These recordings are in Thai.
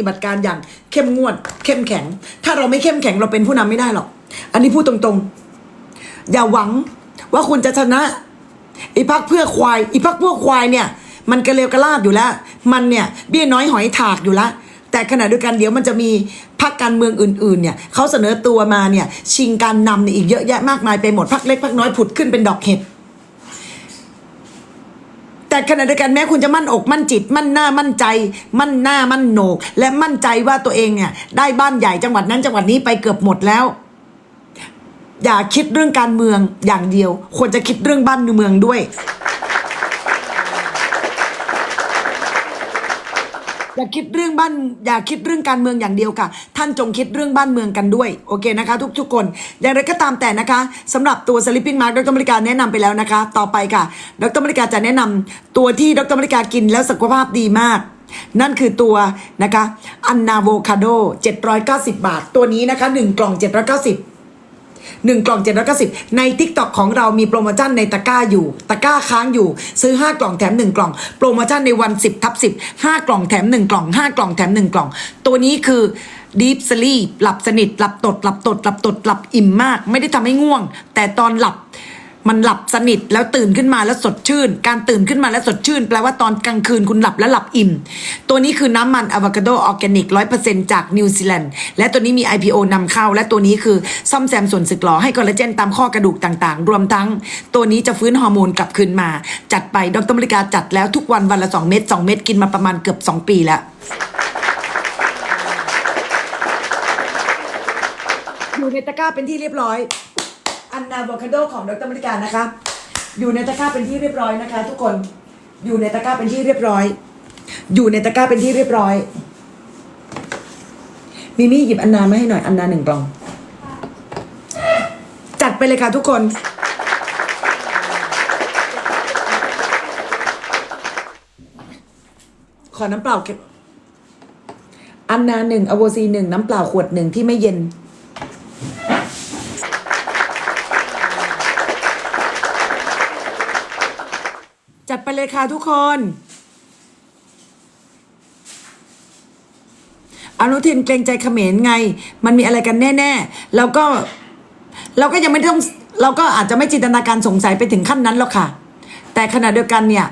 ฏิบัติการอย่างเข้มงวด เข้มแข็ง ถ้าเราไม่เข้มแข็งเราเป็นผู้นำไม่ได้หรอก อันนี้พูดตรงๆ อย่าหวังว่าคุณจะชนะไอ้พักเพื่อควายไอ้พักพวกควายเนี่ย มันกระเลวกระลาดอยู่แล้ว มันเนี่ยเบี้ยน้อยหอยถากอยู่แล้วแต่ขณะเดียวกันเดี๋ยวมันจะมีพรรคการเมืองอื่นๆเนี่ยเขาเสนอตัวมาเนี่ยชิงการนำเนี่ยอีกเยอะแยะมากมายไปหมดพรรคเล็กพรรคน้อยผุดขึ้นเป็นดอกเห็ด แต่ขณะเดียวกันแม้คุณจะมั่นอกมั่นจิต มั่นหน้ามั่นใจ มั่นหน้ามั่นโหนก และมั่นใจว่าตัวเองเนี่ยได้บ้านใหญ่จังหวัดนั้นจังหวัดนี้ไปเกือบหมดแล้ว อย่าคิดเรื่องการเมืองอย่างเดียว ควรจะคิดเรื่องบ้านเมืองด้วย อย่าคิดเรื่องบ้านอย่าคิดเรื่องการเมืองอย่างเดียวค่ะ ท่านจงคิดเรื่องบ้านเมืองกันด้วยโอเคนะคะ ทุกทุกคนอย่างไรก็ตามแต่นะคะสำหรับตัวสลิปปิ้งมาร์กดรมริกาแนะนำไปแล้วนะคะ ต่อไปค่ะ ดรมริกาจะแนะนำตัวที่ดรมริกากินแล้วสุขภาพดีมากนั่นคือตัวนะคะอันนาโวคาโด 790 บาท ตัวนี้นะคะ 1 กล่อง 790 หนึ่งกล่องเจ็ดร้อยเก้าสิบใน t ิ k t o k ของเรามีโปรโมชั่นในตะกร้าอยู่ ตะกร้าค้างอยู่ ซื้อ 5 กล่องแถม 1 กล่อง โปรโมชั่นในวัน 10ทับ10 5 กล่องแถม 1 กล่อง 5 กล่องแถม 1 กล่อง ตัวนี้คือ Deep Sleep หลับสนิท หลับตด หลับตด หลับตด หลับอิ่มมาก ไม่ได้ทำให้ง่วง แต่ตอนหลับ มันหลับสนิทแล้วตื่นขึ้นมาแล้วสดชื่น การตื่นขึ้นมาแล้วสดชื่น แปลว่าตอนกลางคืนคุณหลับแล้วหลับอิ่ม ตัวนี้คือน้ำมันอะโวคาโดออร์แกนิกร้อยเปอร์เซ็นจากนิวซีแลนด์และตัวนี้มี IPO นำเข้า และตัวนี้คือซ่อมแซมส่วนสึกหรอให้คอลลาเจนตามข้อกระดูกต่างๆ รวมทั้ง ตัวนี้จะฟื้นฮอร์โมนกลับคืนมา จัดไปดรมริกาจัดแล้วทุกวันวันละ2เม็ด2เม็ดกินมาประมาณเกือบ2ปีแล้วอยู่ในตะกร้าเป็นที่เรียบร้อย อันนาโวคาโดของดรมริการนะคะ อยู่ในตะกร้าเป็นที่เรียบร้อยนะคะ ทุกคนอยู่ในตะกร้าเป็นที่เรียบร้อย อยู่ในตะกร้าเป็นที่เรียบร้อยมิมี่หยิบอันนามาให้หน่อยอันนาหนึ่งกล่อง จัดไปเลยค่ะทุกคน ขอน้ำเปล่าเก็บอันนาหนึ่งอโวซีหนึ่งน้ำเปล่าขวดหนึ่งที่ไม่เย็น จัดไป เลยค่ะทุกคน อนุทินเกรงใจเขมรไง มันมีอะไรกันแน่ๆแล้วก็เราก็ยังไม่ต้องเราก็อาจจะไม่จินตนาการสงสัยไปถึงขั้นนั้นหรอกค่ะ แต่ขณะเดียวกันเนี่ย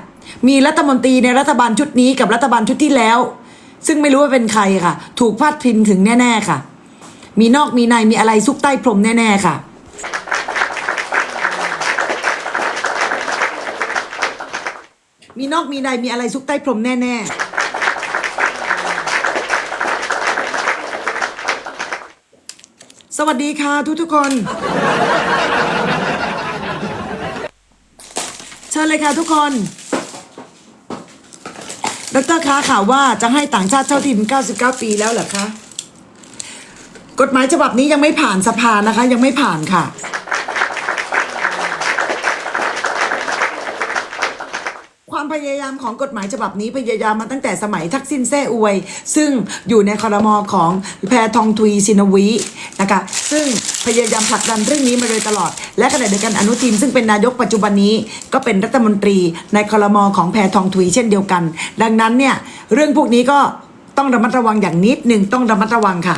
มีรัฐมนตรีในรัฐบาลชุดนี้กับรัฐบาลชุดที่แล้ว ซึ่งไม่รู้ว่าเป็นใครค่ะ ถูกพาดพิงถึงแน่ ๆ ค่ะ มีนอกมีในมีอะไรซุกใต้พรมแน่ ๆ ค่ะ มีนอกมีในมีอะไรซุกใต้พรมแน่ๆ สวัสดีค่ะทุกทุกๆคนเชิญเลยค่ะทุกคนดรคะข่าวว่าจะให้ต่างชาติเช่าถิ่น99 ปีแล้วเหรอคะ กฎหมายฉบับนี้ยังไม่ผ่านสภานะคะ ยังไม่ผ่านค่ะ ความ พยายามของกฎหมายฉบับนี้พยายามมาตั้งแต่สมัยทักษิณแซ่อวย ซึ่งอยู่ในคอรมอของแพทองทุยซินวีนะคะซึ่งพยายามผลักดันเรื่องนี้มาโดยตลอด และขณะเดียวกันอนุทินซึ่งเป็นนายกปัจจุบันนี้ก็เป็นรัฐมนตรีในคอรมอของแพทองทุยเช่นเดียวกัน ดังนั้นเนี่ยเรื่องพวกนี้ก็ต้องระมัดระวังอย่างนิดหนึ่งต้องระมัดระวังค่ะ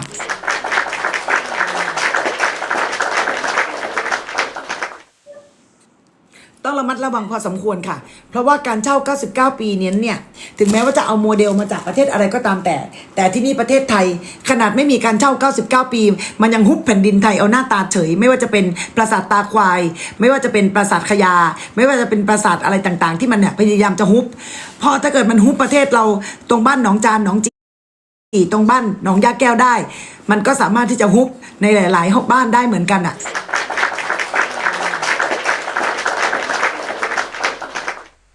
ต้อง ระมัดระวังพอสมควรค่ะ เพราะว่าการเช่า 99 ปีเนี้ยเนี่ย ถึงแม้ว่าจะเอาโมเดลมาจากประเทศอะไรก็ตามแต่ แต่ที่นี่ประเทศไทยขนาดไม่มีการเช่า 99 ปี มันยังฮุบแผ่นดินไทยเอาหน้าตาเฉย ไม่ว่าจะเป็นปราสาทตาควาย ไม่ว่าจะเป็นปราสาทขยา ไม่ว่าจะเป็นปราสาทอะไรต่างๆ ที่มันเนี่ยพยายามจะฮุบพอถ้าเกิดมันฮุบประเทศเราตรงบ้านหนองจานหนองจีตรงบ้านหนองยาแก้วได้ มันก็สามารถที่จะฮุบในหลาย ๆ บ้านได้เหมือนกันอะ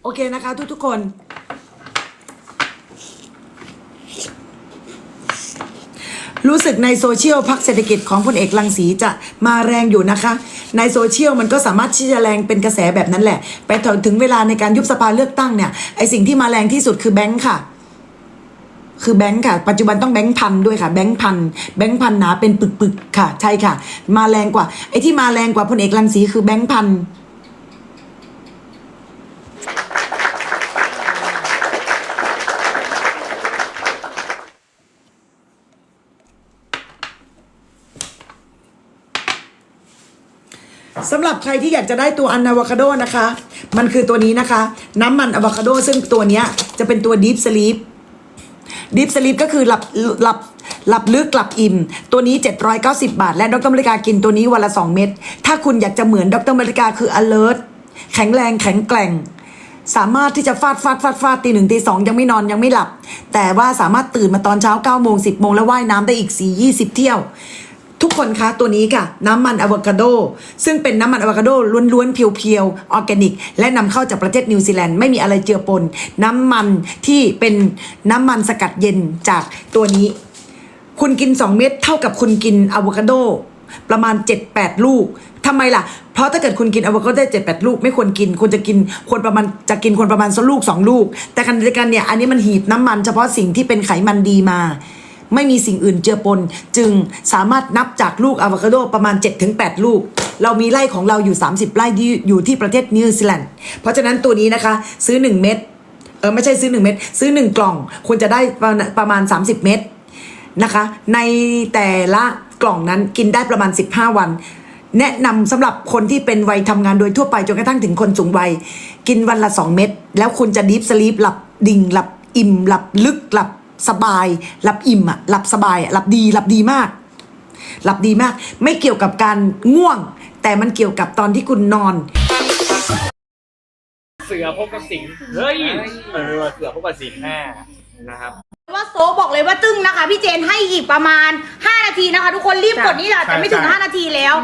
โอ เคนะคะ ทุกๆคน รู้สึกในโซเชียลพักเศรษฐกิจของพลเอกลังสีจะมาแรงอยู่นะคะ ในโซเชียลมันก็สามารถที่จะแรงเป็นกระแสแบบนั้นแหละ ไปถึงเวลาในการยุบสภาเลือกตั้งเนี่ยไอสิ่งที่มาแรงที่สุดคือแบงค์ค่ะคือแบงค์ค่ะ ปัจจุบันต้องแบงค์พันด้วยค่ะ แบงค์พันแบงค์พันหนาเป็นปึกๆค่ะ ใช่ค่ะ มาแรงกว่า ไอ้ที่มาแรงกว่าพลเอกรังสีคือแบงค์พัน สำหรับใครที่อยากจะได้ตัวอันอะวคาโดนะคะ มันคือตัวนี้นะคะ น้ำมันอะวคาโดซึ่งตัวเนี้ยจะเป็นตัวดีฟสลีปดีฟสลีปก็คือหลับหลับหลับลึกหลับอิ่ม ตัวนี้ 790 บาท และดรมริกากินตัวนี้วันละ 2 เม็ดถ้าคุณอยากจะเหมือนดรมริกาคือ alert แข็งแรงแข็งแกร่ง สามารถที่จะฟาดฟาดฟาดฟาดตีหนึ่งตีสองยังไม่นอนยังไม่หลับ แต่ว่าสามารถตื่นมาตอนเช้า9ก้าโมงสิบโมงแล้วว่ายน้ำได้อีก 4 20 เที่ยว ทุกคนคะตัวนี้ค่ะ น้ำมันอะโวคาโด ซึ่งเป็นน้ำมันอะโวคาโดล้วนๆ เพียวๆ ออร์แกนิก และนำเข้าจากประเทศนิวซีแลนด์ไม่มีอะไรเจือปน น้ำมันที่เป็นน้ำมันสกัดเย็นจากตัวนี้ คุณกิน 2 เม็ดเท่ากับคุณกินอะโวคาโดประมาณ 7-8 ลูกทำไมล่ะ เพราะถ้าเกิดคุณกินอะโวคาโดได้7-8ลูกไม่ควรกินควรจะกินควรประมาณจะกินควรประมาณสักลูก2ลูก แต่ขณะเดียวกันเนี่ยอันนี้มันหีบน้ำมันเฉพาะสิ่งที่เป็นไขมันดีมา ไม่มีสิ่งอื่นเจือปน จึงสามารถนับจากลูกอะโวคาโดประมาณ 7-8 ลูก เรามีไร่ของเราอยู่ 30 ไร่ที่อยู่ที่ประเทศนิวซีแลนด์เพราะฉะนั้นตัวนี้นะคะ ซื้อ 1 เม็ดเออไม่ใช่ซื้อ 1 เม็ดซื้อ 1 กล่องควรจะได้ประมาณ 30 เม็ดนะคะ ในแต่ละกล่องนั้นกินได้ประมาณ 15 วัน แนะนำสำหรับคนที่เป็นวัยทำงานโดยทั่วไปจนกระทั่งถึงคนสูงวัย กินวันละ 2 เม็ดแล้วคุณจะดีฟสลีปหลับดิ่งหลับอิ่มหลับลึกหลับ สบาย หลับอิ่มอะหลับสบายอะหลับดีหลับดีมาก หลับดีมาก ไม่เกี่ยวกับการง่วง แต่มันเกี่ยวกับตอนที่คุณนอน เสือพบกับสิงห์เฮ้ยเออเสือพบกับสิงห์แน่นะครับ ว่าโซบอกเลยว่าตึ้งนะคะ พี่เจนให้อีกประมาณ 5 นาทีนะคะ ทุกคนรีบกดนี่แหละจะไม่ถึงใช่5นาทีแล้ว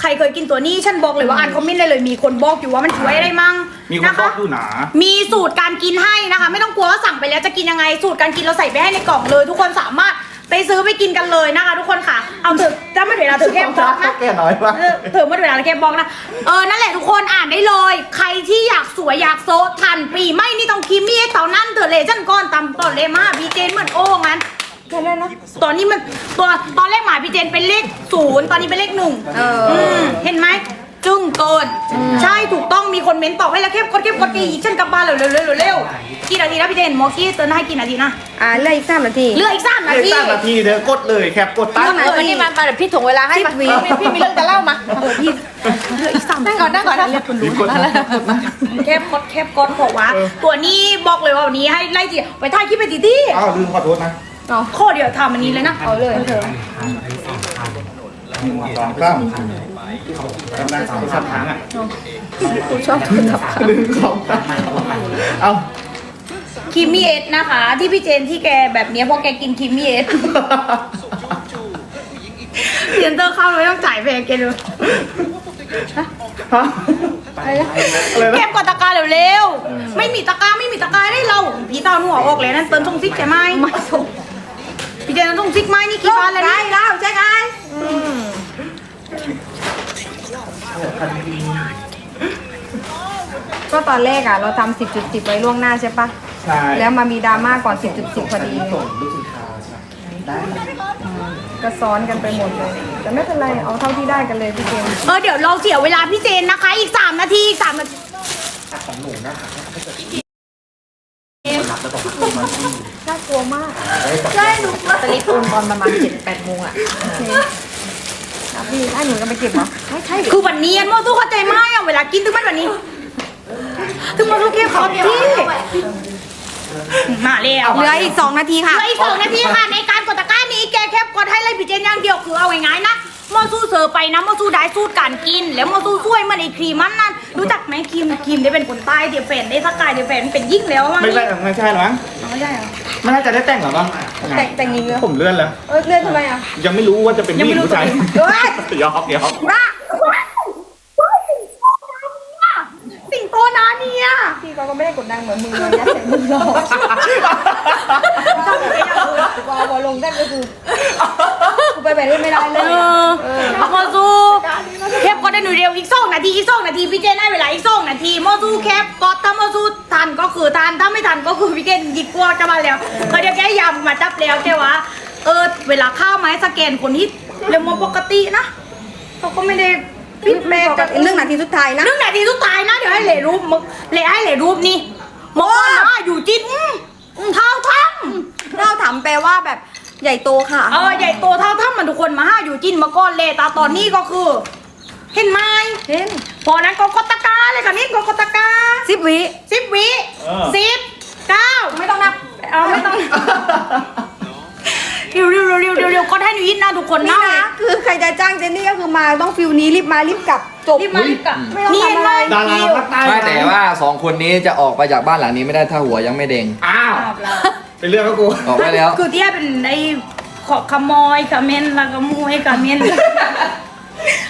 ใครเคยกินตัวนี้ฉันบอกเลยว่าอ่านคอมเมนต์เลยเลยมีคนบอกอยู่ว่ามันช่วยอะไรมั่ง มีคนบอกอยู่หนา มีสูตรการกินให้นะคะ ไม่ต้องกลัวว่าสั่งไปแล้วจะกินยังไง สูตรการกินเราใส่ไปให้ในกล่องเลย ทุกคนสามารถไปซื้อไปกินกันเลยนะคะ ทุกคนค่ะ เอาเถอะถ้าไม่เวลาเถอะแค่บอกนะแก่น้อยว่ะเออเธอมาดูแลแกบอกนะ เออ นั่นแหละทุกคนอ่านได้เลย ใครที่อยากสวยอยากโซทันปีไม่นี่ต้องคิมมี่เต่านั่นเถอะเลยฉันก้อนตำต่อเลยมาพี่เจนเหมือนโอ้งั้นตอนนี้มันตัวตอนแรกหมายพี่เจนเป็นเลขศูนย์ตอนนี้เป็นเลขหนึ่งมเห็นไหม จึ้งเกิน ใช่ถูกต้องมีคนเม้นตอบให้แล้วเข้มกดเข้มกดกี่ฉันกลับบ้านเร็วเร็วเร็วเร็วเร็วกี่นาทีนะพี่เจนโมกี้เตือนให้กี่นาทีนะอ่าเหลืออีกสามนาทีเหลืออีกสามนาเรียกทีตั้งนาทีเดี๋ยวกดเลยแคปกดตั้งเออนี่มามาเดี๋ยวพี่ถ่วงเวลาให้มาพี่พี่มีเรื่องจะเล่ามาเออพี่เหลืออีกสามนั่งก่อนนั่งก่อนนะรีบกดนะแคบกดแคบกดบอกว่าตัวนี้บอกเลยว่าวันนี้ให้ไล่จีไปถ่ายคลิปไปตีที่อ้าวลืมขอโทษนะข้อเดียวทำอันนี้เลยนะเอาเลยเถอะ หนึ่งสองสามกำลังสามสามครั้งอะกูชอบโทรศัพท์หนึ่งสองสามเอาคิมมี่เอสนะคะ ที่พี่เจนที่แกแบบเนี้ยเพราะแกกินคิมมี่เอสเซียนเตอร์เข้าเลยต้องจ่ายแพงแกดูฮะอะไรนะแคบกดตะกร้าเร็วๆไม่มีตะกร้าไม่มีตะกร้าได้เราพี่เต้าหนูออกเลยนั่นเติมทรงซิกใช่ไหมไม่ส่งพี่เจนต้องซิกไหมนี่กี่บาทแล้วนี่ได้แล้วใช่ไหม ก็ตอนแรกอะ เราทำสิบจุดสิบไว้ล่วงหน้าใช่ปะใช่แล้วมามีดราม่าก่อนสิบจุดสิบพอดี ส่งลูกสินค้าใช่ได้ก็ซ้อนกันไปหมดเลย แต่ไม่เป็นไร เอาเท่าที่ได้กันเลยพี่เกมเออเดี๋ยวเราเสียเวลาพี่เจนนะคะ อีกสามนาทีอีกสามนาทีของหนูนะคะน่ากลัวมากใช่หนูสลิปโอนตอนประมาณเจ็ดแปดโมงอะ โอเค อะพี่ให้หนูกันไปเก็บเหรอไม่ใช่คือวันนี้โมสู้เข้าใจไหมอะเวลากินถึงมันวันนี้ ถึงโมสู้เก็บเขาที่มาแล้วเหลืออีกสองนาทีเหค่ะลืออีกสองนาทีค่ะ ในการกดตะกร้านี้แกแคบกดให้ไล่พี่เจนอย่างเดียวคือเอาง่ายๆนะโมสู้เสิร์ฟไปนะโมสู้ได้สูตรการกิน แล้วโมสู้ช่วยมันไอ้ครีมมันนั่นรู้จักไหมครีมครีมได้เป็นคนใต้เดี๋ยวแฟนได้สักกายเดี๋ยวแฟนเป็นยิ่งแล้วมั้งไม่ใช่ไม่ใช่หรอมั้งไม่ใช่เหรอ ไม่น่าจะได้แต่งหรอมั้งแต่งแต่งยิงเลยผมเลื่อนแล้ว เออเลื่อนทำไมอะ ยังไม่รู้ว่าจะเป็นผู้หญิงผู้ชายเฮ้ยยอกยอกว้าสิงโตนาเนี่ยพี่เขาก็ไม่ได้กดดังเหมือนมึงเลยยัดใส่มือเราวอลวอลลงได้ก็คือกูไปแบบนี้ไม่ได้เลเอยอโมซู แคปก็ได้หนูเดียวอีกสองนาทีอีกสองนาทีพี่เจนให้เวลาอีกสองนาทีโมซูแคปก็ถ้าโมซูทันก็คือทันถ้าไม่ทันก็คือพี่เจนหยิบกลัวจะมาแล้วเขาเดี๋ยวแกยำมาจับแล้วแกว่าเออเวลาเข้าไม้สแกนคนที่เร็วมาปกตินะเขาก็ไม่ได้ปิดแม่จะเรื่องนาทีสุดท้ายนะเรื่องนาทีสุดท้ายนะเดี๋ยวให้เหลรูปมึงเหลให้เหลรูปนี่มอนนะอยู่จิ้นอืมอืมเท่าทั้งเราถามแปลว่าแบบใหญ่โตค่ะ เออใหญ่โตเท่าถ้ามันทุกคนมาห้าอยู่จิ้นมาก้อนเลยตาตอนนี้ก็คือ เห็นไหมเห็นพอนั้นก็กดตะกร้าเลยค่ะนี่ก็กดตะกร้าสิบวิสิบวิเออ สิบเก้าไม่ต้องนับเอาไม่ต้องเร็วเร็วเร็วเร็วเร็วเร็วก็ให้หนูยินนะทุกคนนี่นะนะคือใครจะจ้างเจนนี่ก็คือมาต้องฟิลนี้รีบมารีบกลับจบ รีบมารีบกลับไม่ต้องนี่ทำอะไรเห็นไหมดาราภาคใต้ไม่แต่ว่าสองคนนี้จะออกไปจากบ้านหลังนี้ไม่ได้ถ้าหัวยังไม่เด้งอ้าวเป็นเรื่องก็กูออกไปแล้ว คือที่เป็นไอ้ขอขโมยขเมนแล้วก็มวยขเมน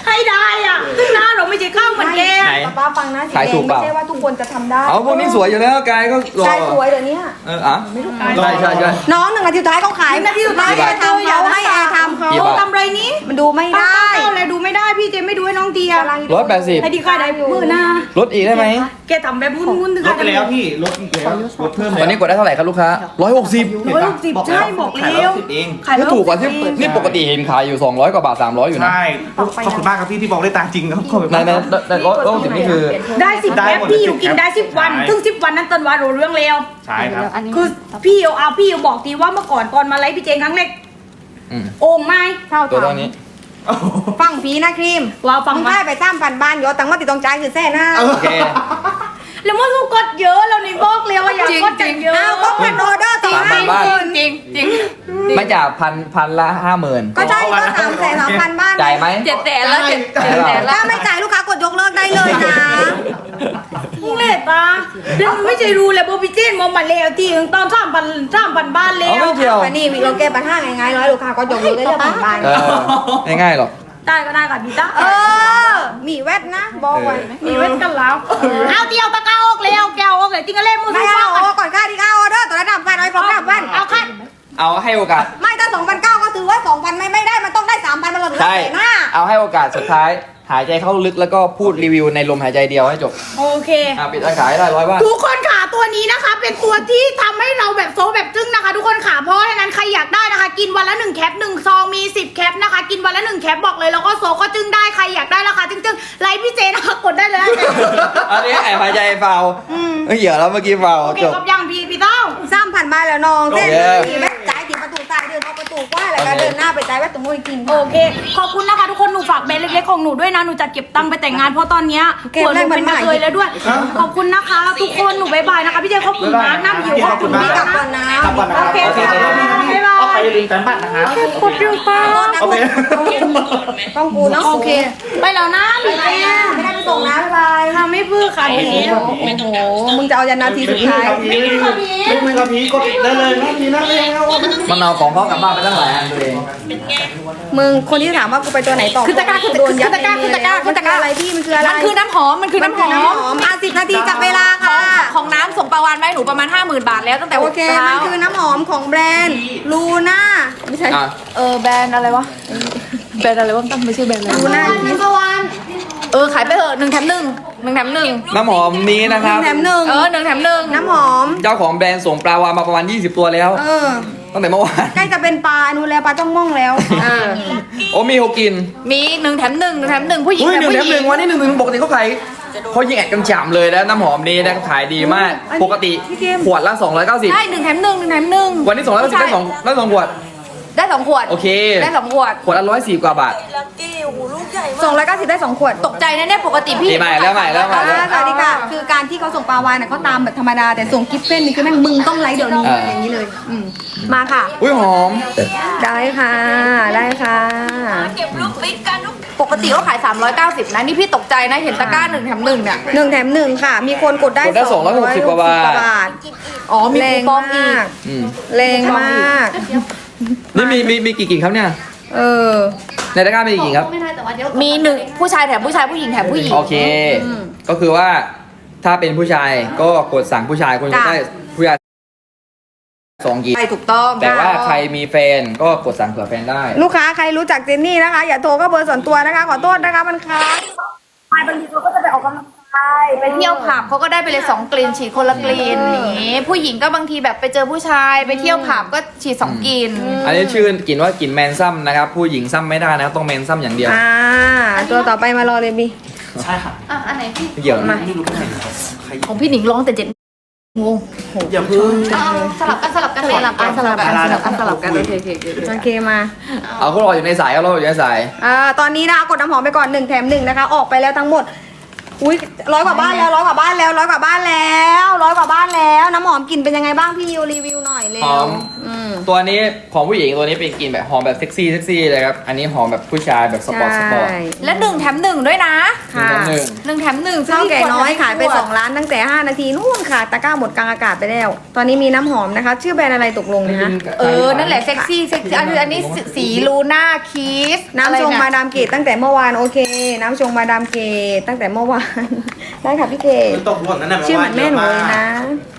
ให้ได้อะซึ่งหน้าเราไม่ใช่ข้าวเหมือนแกไหนป้าป้าฟังนะสีขายแดถูงกเปไม่ล่า ใช่ว่าทุกคนจะทำได้เอาพวกนี้สวยอยู่แล้วกายก็รอใช่สวยเดี๋ยวนี้เอออะใช่ใช่ใช่ น้องหนึ่งนาทีสุดท้ายเขาขายนาทีสุดท้ายให้แอร์ทำเขาให้แอร์ทำเขากี่บาท ทำไรนี้มันดูไม่ป้าได้เก้าเลยดูไม่ได้พี่เจไม่ดูให้น้องเดียกำลังร้อยแปดสิบให้ดีค่าได้มือหน้าลดอีกได้ไหมแกทำแบบมุนๆถึงลดไปแล้วพี่ลดอีกแล้วลดเพิ่มตอนนี้กดได้เท่าไหร่ครับลูกค้าร้อยหกสิบร้อยหกสิบใช่บอกขายแล้แล้ววสิบเองขายนี่แล้วถูกกว่าที่นี่ปกติเห็นขายอยู่ 200 กว่าบาท 300 อยู่นะ ใช่ขอบคุณมากครับพี่ที่บอกได้ตามจริงครับขอบคุณในมากในในร้อยร้อยหกสิบนี่คือ ได้สิบได้แคปหมดพี่เลยอยู่กินได้สิบวัน ใช่ ถึงสิบวันนั้นต้นว่ารู้เรื่องแล้วใช่ครับคือพี่เอาเอาพี่เอาบอกทีว่าเมื่อก่อนก่อนมาไลฟ์พี่เจงครั้งแรกอืมโอ่งไม้เท่าตัวทเท่านี้ ฟังผีนะครีมว้าวฟังมึงมาได้ไปตามพันบ้านยอดตังค์มาติดตรงใจคือแซ่หน้าเออโอเค แล้วมันก็กดเยอะแล้วนี่บอกเลยว่าอย่ากดจังเยอะ อ้าวก็พันออเดอร์ต่อสามพัให้นบ้าน จริงจริงไม่จ่ายพันพันละห้าหมื่นก็ใช่ก็สามแสนสามพันบ้านจ่ายไหม เจ็ดแสนแล้วเจ็ดจ่ายเปล่าถ้าไม่จ่ายลูกค้ากดยกเลิกได้เลยนะ มึงเล็ดตาแล้วมึงไม่ใช่รู้เลยบอกพี่เจนมองมาแล้วที่ตอนสามพันสามพันบ้านแล้เอาวไม่เกี่ยว วันนี้เราแก้ปัญหาง่ายๆร้อยลูกค้าก็ยกเลิกได้เลยพันบ้าน เออง่ายๆหรอก ได้ก็ได้กับพี่ตาเออมีแวดนะบอกไว้มีเว้นกันแล้วเอาเดียวตะก้าออกแล้วแกวออกเลยจริงก็เล่นมือไม่สู้เอาฟังโอ้ก่อนค่าที่ค่าออเดอร์ตัวละดับพันไอ้พร้อมดับพันเอาค่ะเอาให้โอกาส ไม่ถ้าสองพันเก้าก็ถือว่าสองพันไม่ไม่ได้มันต้องได้สามพันมันเราถึงใช่ได้หน้า เอาให้โอกาสสุดท้าย หายใจเข้าลึกแล้วก็พูดรีวิวในลมหายใจเดียวให้จบโอเค อะปิดไอ้ขายได้ร้อยบ้านทุกคนขาตัวนี้นะคะ เป็นตัวที่ทำให้เราแบบโซแบบจึ้งนะคะ ทุกคนขาเพราะฉะนั้นใครอยากได้นะคะ กินวันละหนึ่งแคปหนึ่งซองมีสิบแคปนะคะ กินวันละหนึ่งแคปบอกเลยแล้วก็โซก็จึ้งได้ใครอยากได้ราคาจึ้งๆไลฟ์พี่เจนะคะกดได้เลยอันนี้แอบหายใจเบาเอ้ยเหี้ยแล้วเมื่อกี้เบาโอเคจบกับยังพี่พี่ต้องสามพันบาทแล้วน้องโอเส้นเคมีแวด จ่ายที่ประตูใต้เดินเข้าประตูกว่าแล้วก็เดินหน้าไปจ่ายแวดตรงนู้นกินโอเค ขอบคุณนะคะทุกคนหนูฝากแบรนด์เล็กๆของหนูด้วยนะ หนูจะเก็บตังค์ไปแต่งงานเพราะตอนเนี้ยเก็บหัวหแรนูกมัเป็นนใหม่กระเทยแล้วด้วย ขอบคุณนะคะ ทุกคนหนูบายบายนะคะพี่เจขอบคุณมากน้ำหิวขอบคุณพี่มากกลับนะก่อนนะกลับก่อนนะคโอรับเคโอเคค่ะครับบ๊ายบายเอาไปลืมแฟนบัตรนะครับกดเร็วป้าโอเคต้องกูเนาะโอเค ไปแล้วนะพี่เจไม่ได้ไปส่งนะ บ๊ายบายทำไม่เพื่อค่ะพี่โอ้โหมึงจะเอายันนาทีสุดท้ายไม่มีครับพี่ไม่มีครับพี่กดได้เลยนะพี่นะไม่เอามันเอาของเขากลับบ้านไปตั้งหลายอันตัวเองมึงคนที่ถามว่ากูไปตัวไหนต่อคือตะกร้าคือโดนยัดตะกร้าคือตะกร้ามันคืออะไรพี่มันคืออะไรมันคือน้ำหอมมันคือน้ำหอน้ำหอมมอะสิบนาทีจับเวลาค่ะของน้ำส่งประวานไว้หนูประมาณ50,000บาทแล้วตั้งแต่โอเคช้ามันคือน้ำหอมของแบรนด์ลูน่าไม่ใช่อะเออแบรนด์อะไรวะแบรนด์อะไรวะตั้งไม่ใช่แบรนด์อะไรลูน่าคิส เออขายไปเถอะหนึ่งแถมหนึ่งหนึ่งแถมหนึ่งน้ำหอมนี้นะครับ แถมหนึ่งเออหนึ่งแถมหนึ่งน้ำหอม เจ้าของแบรนด์ส่งปลาวานมาประมาณ 20 ตัวแล้ว เออ ตั้งแต่เมื่อวาน ใกล้จะเป็นปลานูนแล้วปลาต้องม่องแล้ว เออโอ้มีหกกินมีหนึ่งแถมหนึ่งหนึ่งแถมหนึ่งผู้หญิงเฮ้ยหนึ่งผู้แถมหนึ่งวันนี้หนึ่งหนึ่งปกติเขาขายเขายิงแอดกันฉ่ำเลยนะน้ำหอมนี้นะขายดีมากปกติขวดละ290ได้หนึ่งแถมหนึ่งหนึ่งแถมหนึ่งวันนี้290ได้สองได้สองขวด ได้สองขวดโอเค ได้สองขวด ขวดละ110กว่าบาท ส่งร้อยเก้าสิบได้สองขวดตกใจแน่ๆปกติพี่ปีใหม่แล้วใหม่แล้วใหม่อ่าสวัสดีค่ะคือการที่เขาส่งปลาวานน่ะเขาตามแบบธรรมดาแต่ส่งกิฟต์เฟนนี่คือแม่งมึงต้องไลฟ์เดี๋ยวนี้อ่าอย่างนี้เลยอืมมาค่ะ อุ้ยหอม ได้ค่ะได้ค่ะปกติเขาขาย 390 นะ นี่พี่ตกใจนะ เห็นตะกร้าหนึ่งแถมหนึ่งเนี่ย หนึ่งแถมหนึ่งค่ะ มีคนกดได้กดได้260กว่าบาททอ๋อ มีแรคูงปองมาอีกกอืมแรงมาก นี่มีมีมีกี่กิ่งครับเนี่ย เออ ในตะกร้ามีกี่กิ่งครับมีหนึ่งผู้ชายแถมผู้ชายผู้หญิงแถมผู้หญิงโอเคก็คือว่าถ้าเป็นผู้ชายก็กดสั่งผู้ชายคนจะจ้ะ ได้ผู้ชายสองกิ่งใช่ถูกต้องแต่ว่าใครมีแฟนก็กดสั่งเผื่อแฟนได้ ลูกค้าใครรู้จักเจนนี่นะคะ อย่าโทรก็เบอร์ส่วนตัวนะคะ ขอโทษนะคะมันค้างบางทีเขาก็จะไปออกกำลัง กายไปเที่ยวผับเขาก็ได้ไปเลยสองกลิ่นฉีดคนละกลิ่นอย่างนี้ ผู้หญิงก็บางทีแบบไปเจอผู้ชายไปเที่ยวผับก็ฉีดสองกลิ่นอันนี้ชื่อกลิ่นว่ากลิ่นแมนซัมนะครับ ผู้หญิงซัมไม่ได้นะครับต้องแมนซัมอย่างเดียว อ่า ตัวต่อไปมารอเลยบีใช่ค่ะอะอันไหนพี่ไม่เกี่ยวนะของพี่หนิงร้องแต่เจ็ดงงอย่าเพึ่งสลับกันสลับกันสลับกันสลับกันสลับกันสลับกันโอเคโอเคโอเคโอเคมาเอาเขารออยู่ในสายเขารออยู่ในสายอ่าตอนนี้นะคะกดน้ำหอมไปก่อนหนึ่งแถมหนึ่งนะคะ ออกไปแล้วทั้งหมด อุ้ยร้อยกว่าบ้านแล้วร้อยกว่าบ้านแล้วร้อยกว่าบ้านแล้วร้อยกว่าบ้านแล้ว น้ำหอมกลิ่นเป็นยังไงบ้างพี่ยูรีวิวหน่อยเร็หอวม อืม ตัวนี้ของผู้หญิงตัวนี้เป็นกลิ่นแบบหอมแบบเซ็กซี่เซ็กซี่เลยครับ อันนี้หอมแบบผู้ชายแบบสปอร์ตสปอร์ตใช่และหนึ่งแถมหนึ่งด้วยนะค่ะหนึ่ง หนึ่งแถมหนึ่งเท่าแก่น้อยขายไปขวด2ล้านตั้งแต่ 5 นาทีนู่นค่ะ ตะกร้าหมดกลางอากาศไปแล้ว ตอนนี้มีน้ำหอมนะคะ ชื่อแบรนด์อะไรตกลงเนยฮะเออ นั่นแหละเซ็กซี่เซ็กซี่อันนี้อันนี้สีลูน่าคีสน้ำชงมาดาดามเกตตั้งแต่เมื่อวานโอเค น้ำชงมาดามเกตตั้งแต่เมื่อวานได้ค่ะพี่เกดมันตกหล่นนั่นแหละชื่อเหมือนแม่หนูเลยนะ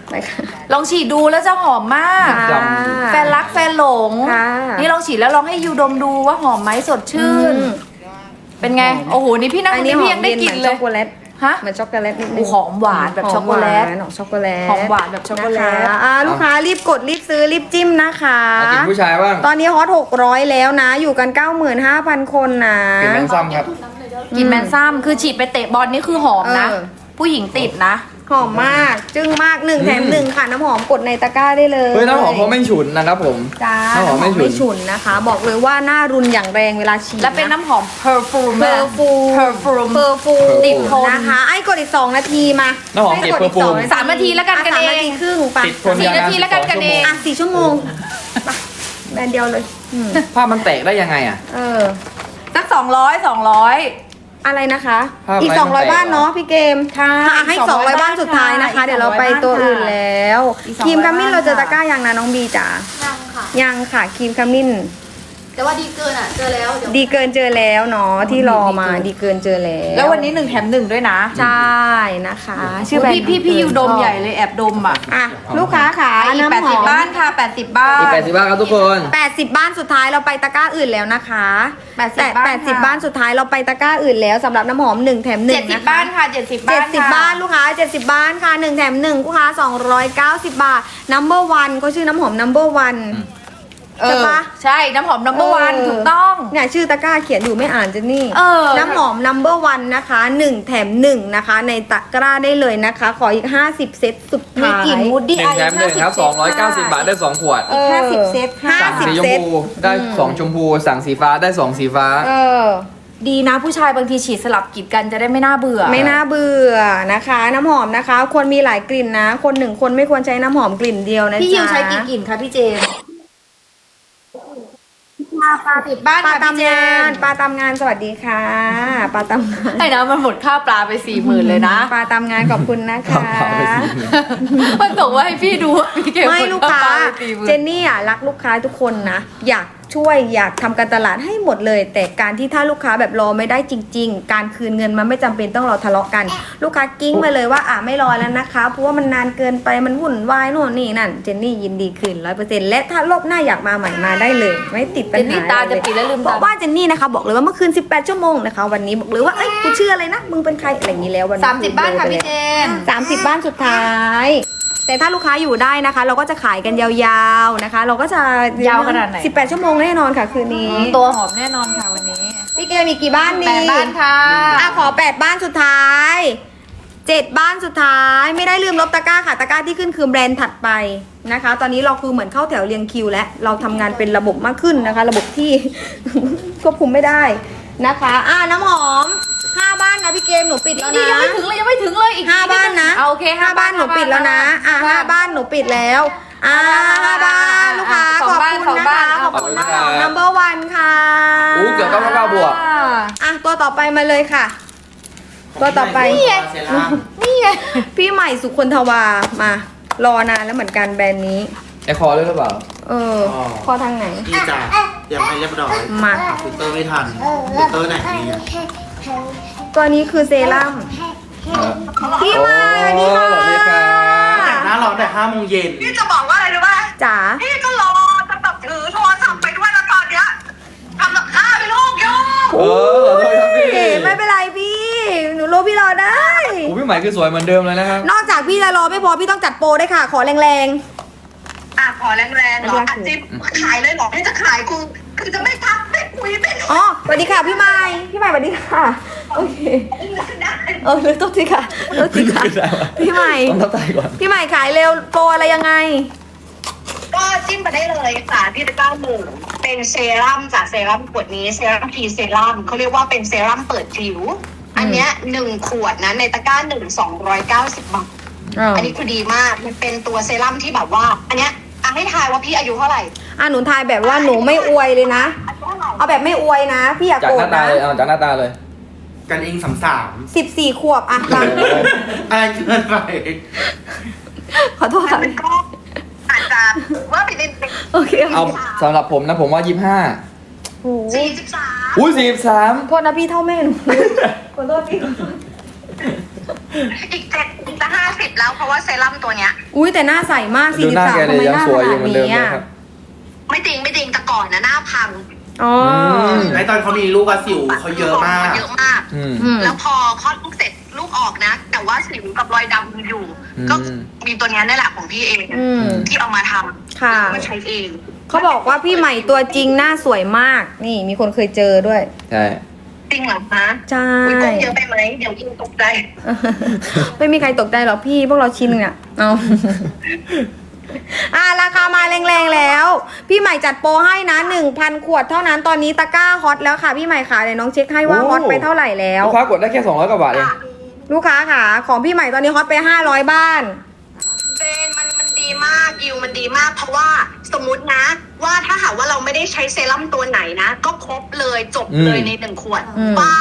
ไปค่ะ ลองฉีดดูแล้วจะหอมมาก ค่ะแฟนรักแฟนหลง ค่ะ นี่ลองฉีดแล้วลองให้ยูดมดูว่าหอมไหมสดชื่นอืมเป็นไง โอ้โห นี่พี่นั่งอันตรงนี้นี้หอพี่มยังได้เย็นกเหลิ่มืนอนเลช็อยกโกแลต ฮะ เหมือนช็อกโกแลตนิดนึโอ้งหอมหวานแบบช็อกโกแลต หอมหวานช็อกโกแลตหอมหวานแบบช็อกโกแลตนะคะอ่าลูกค้ารีบกดรีบซื้อรีบจิ้มนะคะเอากลิ่นผู้ชายบ้าง ตอนนี้ฮอต600แล้วนะ อยู่กัน95,000คนนะกลิ่นแมนซัมครับ กินแมนซัมคือฉีดไปเตะบอลนี่คือหอมนะเออผู้หญิงติดนะ หอมมาก จึ้งมากหนึ่งแถมหนึ่งค่ะ น้ำหอมกดในตะกร้าได้เลยเฮ้ยน้ำหอมเขาไม่ฉุนนะครับผมจ้าน้ำหอมไม่ฉุนไม่ฉุนนะคะ บอกเลยว่าหน้ารุนอย่างแรงเวลาฉีดและเป็นน้ำหอมเพอร์ฟูมเพอร์ฟูเพอร์ฟูมเพอร์ฟูติดทนนะคะไอ้กดอีก2นาทีมาน้ำหอมให้เก็บกดอีก perfume 2สามนาทีแล้วกันกันสามเองนาทีครึ่งไปติดทนสี่ยานาวนานทีแล้วกันกันเองอะสี่ชั่วโมงไปแบรนด์เดียวเลยอืมผ้ามันแตกได้ยังไงอะเออสักสองร้อยสองร้อย อะไรนะคะ ภาพอีกไม้มันแตก200 บ้านเนาะพี่เกมค่ะอะให้ อีก200 200บ้านสุดท้ายนะคะบ้านค่ะเดี๋ยวเราไปตัวอื่นแล้วอีก200ครีมขมิ้นเราเจอตะกร้ายังนะน้องบีจ๋ายังค่ะ ยังค่ะครีมขมิ้น แต่ว่าดีเกินอะ เจอแล้วเดี๋ยว ดีเกินเจอแล้วเนาะที่รอมาดีเกินเจอแล้วแล้ววันนี้หนึ่งแถมหนึ่งด้วยนะใช่นะคะ ชื่อแบรนพี่ด์พี่พี่ยูดมชอบใหญ่เลยแอบดมอะอะลูกค้าขาอีกน้ำแปดหสิอบมบ้านค่ะแปดสิบบ้าน อีกแปดสิบบ้างครับทุกคน 80 บ้านสุดท้ายเราไปตะกร้าอื่นแล้วนะคะ80แต่บ้าน80ค่ะบ้านสุดท้ายเราไปตะกร้าอื่นแล้วสำหรับน้ำหอม 1 แถม1เจ็ดสิบนะคะ บ้านค่ะเจ็ดสิบบ้านเจ็ดสิบค่ะบ้านลูกค้าเจ็ดสิบบ้านค่ะหนึ่งแถมหนึ่งลูกค้าสองร้อยเก้าสิบบาท number one ก็ชื่อน้ำหอม number one เอใช่อปะ ใช่น้ำหอม number เออ one ถูกต้อง เนี่ยชื่อตะกร้าเขียนอยู่ไม่อ่านจะนี่ เออ น้ำหอม number one นะคะหนึ่งแถมหนึ่งนะคะ ในตะกร้าได้เลยนะคะ ขออีก 50 เซตสุดมีท้ายกลิ่นมูดหดี้นึ่งแถมหนึ่งครับสองร้อยเก้าสิบบาทได้สองขวด เออ ห้าสิบเซตค่ะห้าสั่งสิบสีชมเซตพูได้สองชมพู สั่งสีฟ้าได้สองสีฟ้า เออ ดีนะผู้ชายบางทีฉีดสลับกลิ่นกันจะได้ไม่น่าเบื่อ ไม่น่าเบื่อนะคะ น้ำหอมนะคะ ควรมีหลายกลิ่นนะ คนหนึ่งคนไม่ควรใช้น้ำหอมกลิ่นเดียวนะพี่ยิวจ๊ะใช้กี่กลิ่นคะพี่เจมส์ ปลาติดบ้านปลาค่ะตามพี่เจงานมส์ปลาตามงานสวัสดีค่ะปลาตามงานไอ้นะมันหมดค่าปลาไปสี่หมื่นเลยนะปลาตามงานขอบคุณนะคะปลาไปสี่หมื่นมันส่งว่าให้พี่ดูว่าพี่เกมไม่หดลูกค้าปไปสี่หมื่นเจนนี่อะรักลูกค้าทุกคนนะ อยาก ช่วยอยากทำการตลาดให้หมดเลย แต่การที่ถ้าลูกค้าแบบรอไม่ได้จริง ๆ การคืนเงินมันไม่จำเป็นต้องรอทะเลาะกัน ลูกค้ากิ้งไปเลยว่าอะไม่รอแล้วนะคะ เพราะว่ามันนานเกินไปมันวุ่นวายโน่นนี่นั่นเจนนี่ยินดีคืนร้อยเปอร์เซ็นต์และถ้ารอบหน้าอยากมาใหม่มาได้เลย ไม่ติดปัญเจนหานี่ตาจะปิดแล้วลืมบตาอกว่าเจนนี่นะคะบอกเลยว่าเมื่อคืน 18 ชั่วโมงนะคะ วันนี้บอกเลยว่าเอ้ยกูชื่ออะไรนะมึงเป็นใครอะไรอย่างนี้แล้ววันนี้สามสิบบ้านค่ะพี่เจมส์สามสิบบ้านสุดท้าย แต่ถ้าลูกค้าอยู่ได้นะคะ เราก็จะขายกันยาวๆนะคะ เราก็จะยาวขนาดไหน 18 ชั่วโมงแน่นอนค่ะคืนนี้ ตัวหอมแน่นอนค่ะวันนี้พี่เกมมีกี่บ้านดีแปดบ้านค่ะอะขอ 8 บ้านสุดท้ายเจ็ดบ้านสุดท้ายไม่ได้ลืมลบตะกร้าค่ะตะกร้าที่ขึ้นคือแบรนด์ถัดไปนะคะ ตอนนี้เราคือเหมือนเข้าแถวเรียงคิว และเราทำงานเป็นระบบมากขึ้นนะคะ ระบบที่ควบคุมไม่ได้นะคะ อะน้ำหอมห้าบ้านนะพี่เกมหนูปิดแล้วนี่นะ บ้านนะเอาโอเคห้าบ้านหนูปิดแล้วนะ อะห้าบ้านหนูปิดแล้ว อะห้าบ้านลูกค้าขอบคุณนะคะขอบคุณนะคะ number one ค่ะอู้เกือบเก้าเก้าเก้าบวก อะตัวต่อไปมาเลยค่ะ ตัวต่อไป เซรั่มนี่ไงพี่ใหม่สุคนทวามารอนานแล้วเหมือนกันแบรนด์นี้ ไอคอเลยหรือเปล่า เออพอทางไหน นี่จ้ะยังไม่เรียบร้อยมา ฟิลเตอร์ไม่ทันฟิลเตอร์ไหนเนี่ยตัวนี้คือเซรั่ม พี่ใหม่สวัสดีค่ะ สวัสดีค่ะแต่งหน้าร้อนแต่ห้าโมงเย็น พี่จะบอกว่าอะไรรู้ป่ะจ๋าพี่ก็รอจะแบบถือโทรศัพท์ไปด้วยแล้วตอนเนี้ยทำกับข้าวไปลูกโยกเออขอโทษครับพี่ไม่เป็นไรพี่ หนูรู้พี่รอได้ โอ้พี่ใหม่คือสวยเหมือนเดิมเลยนะครับ นอกจากพี่จะรอไม่พอพี่ต้องจัดโปรได้วยค่ะ ขอแรงอะขอแรงๆเหรออะจิ๊บขายเลยเหรอพี่จะขายกูคือจะไม่ทักไม่คุยไม่ๆอ๋อสวัสดีค่ะพี่ใหม่พี่ใหม่สวัสดีค่ะ โอเค เออเลยต้องทีค่ะต้องทีค่ะพี่ใหม่ต้องทับใจก่อนพี่ใหม่ขายเร็วโปรอะไรยังไง ก็จิ้มไปได้เลยค่ะที่ตะกร้าหนึ่งเป็นเซรั่มจากเซรั่มขวดนี้เซรั่มพีเซรั่มเขาเรียกว่าเป็นเซรั่มเปิดผิว อันเนี้ยหนึ่งขวดนะในตะกร้าหนึ่งสองร้อยเก้าสิบบาทอันนี้คือดีมากมันเป็นตัวเซรั่มที่แบบว่า อันเนี้ยอะให้ทายว่าพี่อายุเท่าไหร่อะหนูทายแบบว่าหนูไม่อวยเลยนะอายุเท่าไหร่เอาแบบไม่อวยนะ พี่อยากจากโกรหธน้าตานะ เลยเอาจากหน้าตาเลย กันเองสามสามสิบสี่ขวบอะฟังอะไรเกินไปขอโทษค่ะมันก็อาจจะว่าไปนิดนึงโอเคเอาสำหรับผมนะผมว่ายี่ห้าโอ้โหสี่สิบสามอุ้ยสี่สามโทษนะพี่เท่าแม่หนูขอโทษพี่ขอโทษอีกเจ็ดอีกจะห้าสิบแล้วเพราะว่าเซรั่มตัวเนี้ย อุ้ยแต่หน้าใสมากดูสี่สิหบน้าสามแกทำเลยไมยังหน้าสวยขอยู่นาดเหมือนเดิมนี้เลยอะครับไม่จริงไม่จริงแต่ก่อนนะหน้าพัง อ๋ออไอตอนเขามีลูกอะสิวเขาเยอะมาก เยอะมาก อืม อืม แล้วพอคลอดลูกเสร็จลูกออกนะ แต่ว่าสิวกับรอยดำอยู่ อืม ก็มีตัวเนี้ยนี่แหละของพี่เองอืม ที่เอามาทำค่ะมาใช้เองเขาบอกว่าพี่ใหม่ตัวจริงหน้าสวยมาก นี่มีคนเคยเจอด้วย ใช่ จริงเหรอคะใช่ อุ้ยกงเยอะไปไหมเดี๋ยวกินตกใจ ไม่มีใครตกใจหรอกพี่ พวกเราชินเนี่ยเอา อ่าราคามาแรงๆแล้ว พี่ใหม่จัดโปรให้นะ1,000 ขวดเท่านั้นตอนนี้ตะกร้าฮอตแล้วค่ะพี่ใหม่ขาเดี๋ยวน้องเช็คให้ว่าฮอตไปเท่าไหร่แล้ว ลูกค้ากดได้แค่สองร้อยกว่าบาทเอง ลูกค้าค่ะของพี่ใหม่ตอนนี้ฮอตไป 500 บ้าน เจนมันมันดีมากยิวมันดีมาก เพราะว่าสมมตินะ ว่าถ้าหากว่าเราไม่ได้ใช้เซรั่มตัวไหนนะ ก็ครบเลยจบเลยในหนึ่งขวดอืมฝ้า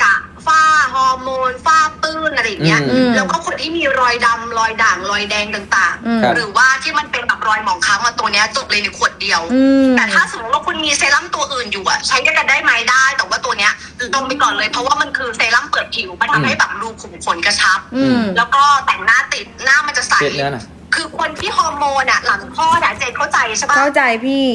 กะ ฝ้าฮอร์โมนฝ้าปื้นอะไรอย่างเงี้ย อืมแล้วก็คนที่มีรอยดำรอยด่างรอยแดงต่างอืม ๆ หรือว่าที่มันเป็นแบบรอยหมองคล้ำมาตัวเนี้ยจบเลยในขวดเดียว อืม แต่ถ้าสมมติว่าคุณมีเซรั่มตัวอื่นอยู่อะใช้ด้วยกันได้ไหมได้ แต่ว่าตัวเนี้ยลงไปก่อนเลยเพราะว่ามันคือเซรั่มเปิดผิวมันทำให้แบบรูขุมขนกระชับ อืม แล้วก็แต่งหน้าติดหน้ามันจะใส เช็ดเนื้อหน่อย คือคนที่ฮอร์โมนอะหลังคลอดอะเจนเข้าใจใช่ปะ เข้าใจพี่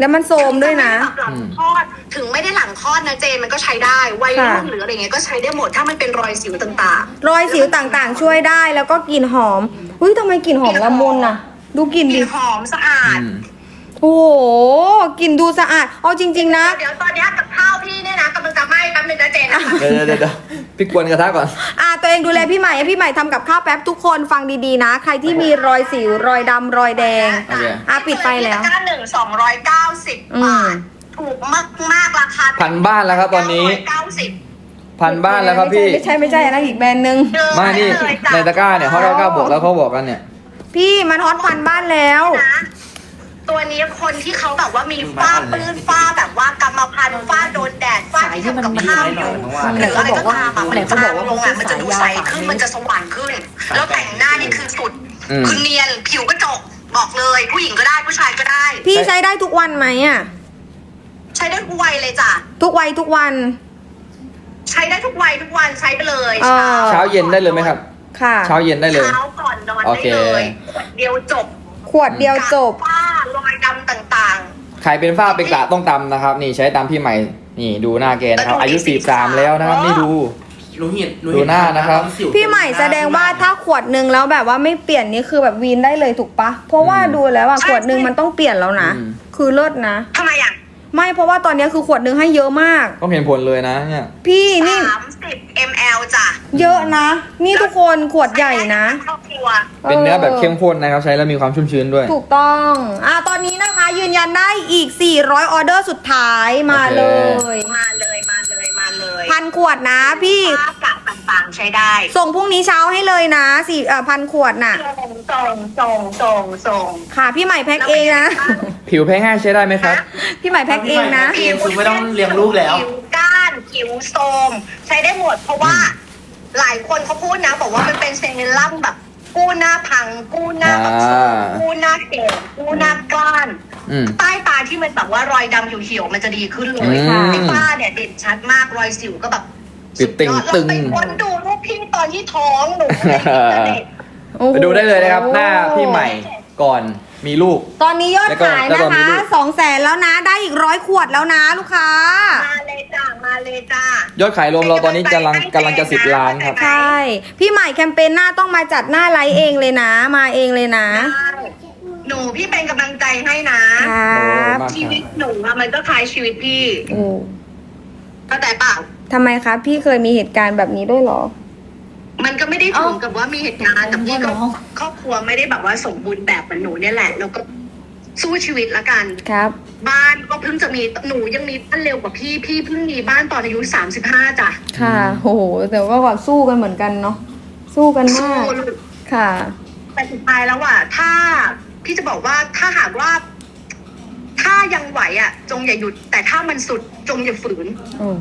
แล้วมันโซมด้วยนะถึงไม่ได้แบบหลังคลอดถึงไม่ได้หลังคลอดนะเจนมันก็ใช้ได้วัยรุ่นค่ะ หรืออะไรเงี้ยก็ใช้ได้หมดถ้ามันเป็นรอยสิวต่างรอยสิวต่างๆ ช่วยได้แล้วก็กลิ่นหอม อุ้ยทำไมกลิ่นหอมละมุนอะ ดูกลิ่นๆกดิลิ่นหอมสะอาดอืมโอ้โหกลิ่นดูสะอาดเอาจริง ๆ นะ เดี๋ยวตอนเนี้ยกับข้าวพี่เนี่ยนะกำลังจะไหม้แป๊บนึงนะเจนนะคะเดี๋ยวเดี๋ยวเดี๋ยวพี่กวนกระทะก่อน อ่าตัว เองดูแลพี่ใหม่ให้พี่ใหม่ทำกับข้าวแป๊บทุกคนฟังดีๆนะ ใครที่มีรอยสิวรอยดำรอยแดง โอเค อะปิดไปแล้วตะกร้าหนึ่งสองร้อยเก้าสิบอืม บาท ถูกมากมากๆราคาพันบ้านแล้วครับตอนนี้ เก้าสิบพันบ้านแล้วครับพี่ ไม่ใช่ไม่ใช่อันนั้นอีกแบรนด์หนึ่งมานี่ในตะกร้าเนี่ยเขาเราก้าบอกแล้วเขาบอกกันเนี่ย พี่มันฮอตพันบ้านแล้ว นะ ตัวนี้คนที่เขาแบบว่ามีฝ้าปื้นฝ้าแบบว่ากรรมพันธุ์ฝ้าโดนแดดฝ้าที่ทำกับข้าวอยู่หรืออะไรก็ตามอะมันจางลงอะมันจะดูใสขึ้นมันจะสว่างขึ้น แล้วแต่งหน้านี่คือสุดอืมคือเนียนผิวก็จบบอกเลย ผู้หญิงก็ได้ผู้ชายก็ได้ พี่ใช้ได้ทุกวันไหมอะ ใช้ได้ทุกวัยเลยจ้ะทุกวัยทุกวัน ใช้ได้ทุกวัยทุกวันใช้ไปเลยเออ เช้าเย็นได้เลยไหมครับ ค่ะ เช้าเย็นได้เลยเช้าก่อนนอนโอได้เคเลยขวดเดียวจบขวดเดียวจบ ฝ้ารอยดำต่างใครเป็นฝ้าเป็นกระต้องตำนะครับ นี่ใช้ตามพี่ใหม่ นี่ดูหน้าแกนะครับ อายุ43แล้วนะครับนี่ดู หนูเห็นหนูดูเห็นหน้านะครับ สิวพี่ใหม่แสดงว่าถ้าขวดหนึ่งแล้วแบบว่าไม่เปลี่ยนนี่คือแบบวีนได้เลยถูกปะเพราะว่าอืมดูแล้วอะขวดหนึ่งมันต้องเปลี่ยนแล้วนะ อืม คือเลิศนะๆทำไมอะ ไม่เพราะว่าตอนนี้คือขวดหนึ่งให้เยอะมาก ต้องเห็นผลเลยนะเนี่ย พี่นี่สามสิบ ml จ้ะเยอะนะ นี่ทุกคนขวดใหญ่นะ ครอบครัว เป็นเนื้อแบบเข้มข้นนะครับ ใช้แล้วมีความชุ่มชื้นด้วย ถูกต้องอะตอนนี้นะคะยืนยันได้อีก 400 ออเดอร์สุดท้ายมาโอเค เลย มาเลยมา เลยมาเลยพันขวดนะพี่ภาพกะต่างๆใช้ได้ ส่งพรุ่งนี้เช้าให้เลยนะสี่เอ่อพันขวดน่ะ ส่งส่งส่งส่งส่งค่ะ พี่ใหม่แพ็คเองนะ ผิวแพ้ง่ายใช้ได้ไหมครับ พี่ใหม่แพ็คเองนะเองคือไม่ต้องเลี้ยงลูกแล้ว ผิวก้านผิวโทรมใช้ได้หมด เพราะว่าหลายคนเขาพูดนะบอกว่ามันเป็นเซรั่มแบบ กู้หน้าพัง กู้หน้าแบบโทรมอ่า กู้หน้าเก่งกู้หน้ากล้าน อืม ใต้ตาที่มันแบบว่ารอยดำเหี่ยวๆมันจะดีขึ้นเลยอืมไอ้ฝ้าเนี่ยเด่นชัดมากรอยสิวก็แบบปิดตึงสุยอตึง เราไปค้นดูรูปพี่ตอนที่ท้องหนูในอินเทอร์เน็ต โอ้โหไปดูได้เลยนะครับ หน้าพี่ใหม่ก่อนมีลูก ตอนนี้ยอดแล้วก็ขายแล้วนะก็มีคะลูก สองแสนแล้วนะ ได้อีกร้อยขวดแล้วนะลูกค้า มาเลยจ้ามาเลยจ้า ยอดขายรวมเราตอนนี้กำลังกำลังจะสิบล้านครับ ใช่ พี่ใหม่แคมเปญหน้าต้องมาจัดหน้าไลฟ์เองเลยนะ มาเองเลยนะ หนูพี่เป็นกำลังใจให้นะ ครับโอ้มากชีวิตหนูอะมันก็คล้ายชีวิตพี่โอ้เข้าใจเปล่าทำไมคะพี่เคยมีเหตุการณ์แบบนี้ด้วยเหรอ มันก็ไม่ได้ถึงกับว่ามีเหตุการณ์แต่พี่ก็ครอบครัวไม่ได้แบบว่าสมบูรณ์แบบเหมือนหนูเนี่ยแหละ แล้วก็สู้ชีวิตละกัน ครับ บ้านก็เพิ่งจะมีหนูยังมีบ้านเร็วกว่าพี่พี่เพิ่งมีบ้านตอนอายุสามสิบห้าจ้ะค่ะโอ้โหแต่ว่าก็สู้กันเหมือนกันเนาะสู้กันสู้มากลูก ค่ะ แต่สุดท้ายแล้วอะถ้า พี่จะบอกว่าถ้าหากว่า ถ้ายังไหวอะ จงอย่าหยุด แต่ถ้ามันสุดจงอย่าฝืนอืม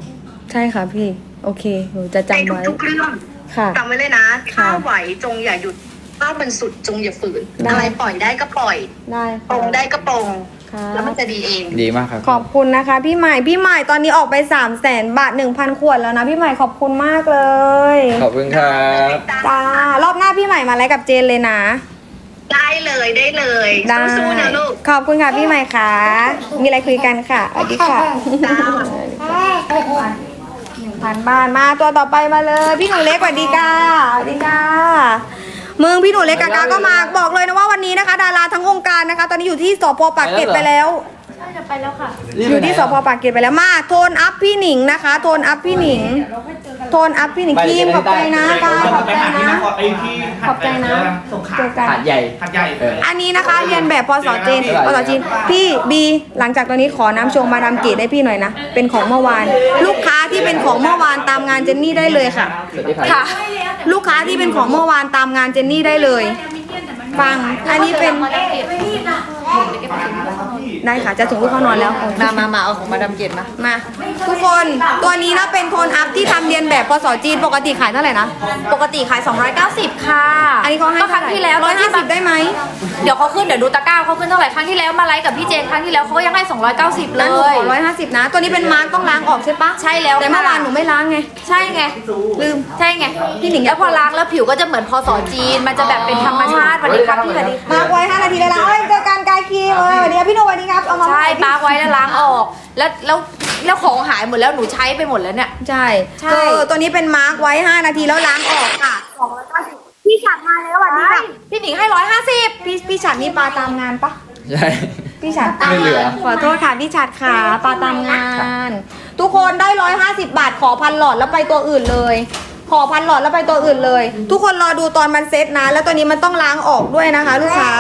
ใช่ค่ะพี่ โอเคหนูจะในจำไว้ทุกๆเรื่องค่ะ จำไว้เลยนะ ถ้าค่ะไหวจงอย่าหยุด ถ้ามันสุดจงอย่าฝืน ได้ อะไรปล่อยได้ก็ปล่อยได้ปรงได้ก็ปรงค่ะแล้วมันจะดีเอง ดีมากครับ ขอบคุณนะคะ พี่ใหม่พี่ใหม่ตอนนี้ออกไป3 0 0แสนบาท 1,000 ขวดแล้วนะ พี่ใหม่ขอบคุณมากเลยขอบคุณครับ จ้ารอบหน้าพี่ใหม่มาไลฟ์กับเจนเลยนะ ได้เลยได้เลยได้สู้ๆนะลูกขอบคุณค่ะพี่ใหม่ค่ะ มีอะไรคุยกันค่ะสวัสดีค่ะจ้าหนึ่งพันบาทมาตัวต่อไปมาเลย พี่หนูเล็กสวัสดีค่ะสวัสดีค่ะมึงพี่หนูเล็กกากาก็มาบอกเลยนะว่าวันนี้นะคะ ดาราทั้งองค์การนะคะ ตอนนี้อยู่ที่สพปากเกร็ดไปแล้วอยู่ที่สพปากเกร็ดไปแล้วมาโทนอัพพี่หนิงนะคะ โทนอัพพี่หนิง โทนอัพพี่หนิงครีมขอบใจนะกาขอบใจนะ ไปที่ขอบใจนะ สงขลาเจอกัน หาดใหญ่ หัดใหญ่เอออันนี้นะคะเรียนแบบพศจีนเท่าไหร่พศจีนพี่บีหลังจากตอนนี้ขอน้ำชงมาดามเกตได้พี่หน่อยนะ เป็นของเมื่อวาน ลูกค้าที่เป็นของเมื่อวานตามงานเจนนี่ได้เลยค่ะสวัสดีครับค่ะ ลูกค้าที่เป็นของเมื่อวานตามงานเจนนี่ได้เลย ฟัง อันนี้เป็น ได้ค่ะ จะถึงลูกเขานอนแล้ว มามามาเอาของมาดามเกตมา มา ทุกคน ตัวนี้นะเป็นโทนอัพที่ทำเรียนแบบพศจีนปกติขายเท่าไหร่นะ ปกติขาย 290 ค่ะอันนี้เขาให้ก็ครั้งที่แล้วร้อยห้าสิบได้ไหมเดี๋ยวเขาขึ้นเดี๋ยวดูตะกร้าเขาขึ้นเท่าไหร่ครั้งที่แล้วมาไลฟ์กับพี่เจนครั้งที่แล้วเขาก็ยังให้ 290 เลนั้นหนูย ขอร้อยห้าสิบนะ ตัวนี้เป็นมาร์กต้องล้างออกใช่ปะใช่แล้วแต่เมื่อวานค่ะหนูไม่ล้างไง ใช่ไง ลืม ใช่ไงพี่หนิงแล้วพอล้างแล้วผิวก็จะเหมือนพอสอจีน มันจะแบบเป็นธรรมชาติสวัสดีครับพี่สวัสดีค่ะมาร์กไว้ห้านาทีเลยล้างเอ้ยเจอกันกายคีมเอ้ยสวัสดีครับพี่โนสวัสดีครับเอามาใช่ปาร์กไว้แล้วล้างออก แล้วแล้ว แล้วของหายหมดแล้วหนูใช้ไปหมดแล้วเนี่ย ใช่ใช่ เออตัวนี้เป็นมาร์กไว้ 5 นาทีแล้วล้างออกค่ะพี่ฉัดมาแล้วสวัสดีค่ะพี่หนิงให้150พี่พี่ฉัดนี่ปลาตามงานปะใช่ พี่ฉัดไม่เหลือ ขอโทษค่ะพี่ฉัดค่ะปลาตามงาน ทุกคนได้150บาทขอพันหลอดแล้วไปตัวอื่นเลย ขอพันหลอดแล้วไปตัวอื่นเลย ทุกคนรอดูตอนมันเซ็ตนะ แล้วตัวนี้มันต้องล้างออกด้วยนะคะ ลูกค้า